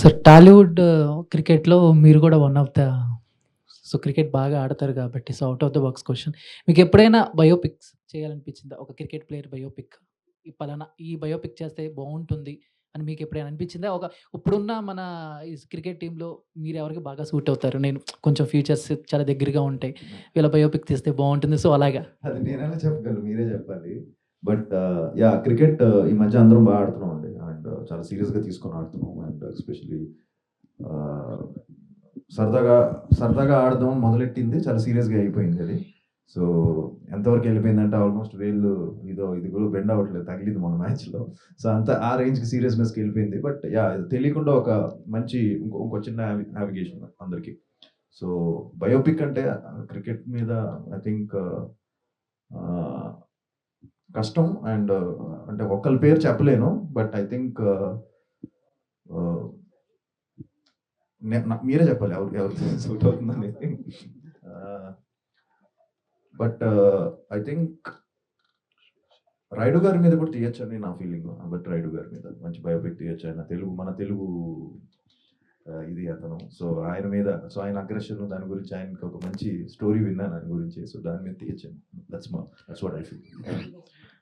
Sir Tollywood క్రికెట్‌లో మీరు కూడా one of the so cricket బాగా ఆడతారు కాబట్టి so out of the box మీకు ఎప్పుడైనా బయోపిక్స్ చేయాలనిపించిందా? ఒక క్రికెట్ ప్లేయర్ బయోపిక్. ఈ పలానా ఈ బయోపిక్ చేస్తే బాగుంటుంది అని మీకు ఎప్పుడైనా అనిపించిందా? ఒక ఇప్పుడున్న మన ఈ క్రికెట్ మీరు ఎవరికి బాగా సూట్ అవుతారు? నేను కొంచెం ఫ్యూచర్స్ చాలా దగ్గరగా ఉంటాయి. వీళ్ళ బయోపిక్ తీస్తే బాగుంటుంది సో అలాగా. అది నేనెలా చెప్పగలను? మీరే చెప్పాలి. బట్ యా క్రికెట్ ఈ మధ్య అందరం బాగా ఆడుతున్నాం అండి చాలా సీరియస్‌గా తీసుకొని ఆడుతున్నాం. అండ్ ఎస్పెషల్లీ సరదాగా సరదాగా ఆడదాం మొదలెట్టింది చాలా సీరియస్‌గా అయిపోయింది అది. సో ఎంతవరకు వెళ్ళిపోయిందంటే ఆల్మోస్ట్ వేళ్ళు ఇదో ఇది కూడా బెండ్ అవ్వట్లేదు. తగిలింది మన మ్యాచ్‌లో. సో అంత ఆ రేంజ్‌కి సీరియస్‌నెస్‌కి వెళ్ళిపోయింది. బట్ యా తెలియకుండా ఒక మంచి ఇంకో చిన్న నావిగేషన్ అందరికీ సో బయోపిక్ అంటే క్రికెట్ మీద ఐ థింక్ కష్టం అండ్ అంటే ఒకళ్ళ పేరు చెప్పలేను. బట్ ఐ థింక్ మీరే చెప్పాలి ఎవరు ఎవరికి సూట్ అవుతుందని బట్ ఐ థింక్ రైడు గారి మీద కూడా తీయొచ్చని నా ఫీలింగ్. బట్ uh, రైడు గారి మీద మంచి బయోపిక్ తీయొచ్చు. ఆయన తెలుగు మన తెలుగు uh, ఇది అతను. సో ఆయన మీద సో ఆయన అగ్రెషన్ దాని గురించి ఆయనకి ఒక మంచి స్టోరీ విన్నాను ఆయన గురించి. సో దాని మీద తీయచ్చు దట్స్ మా దట్స్ వాట్ ఐ ఫీల్.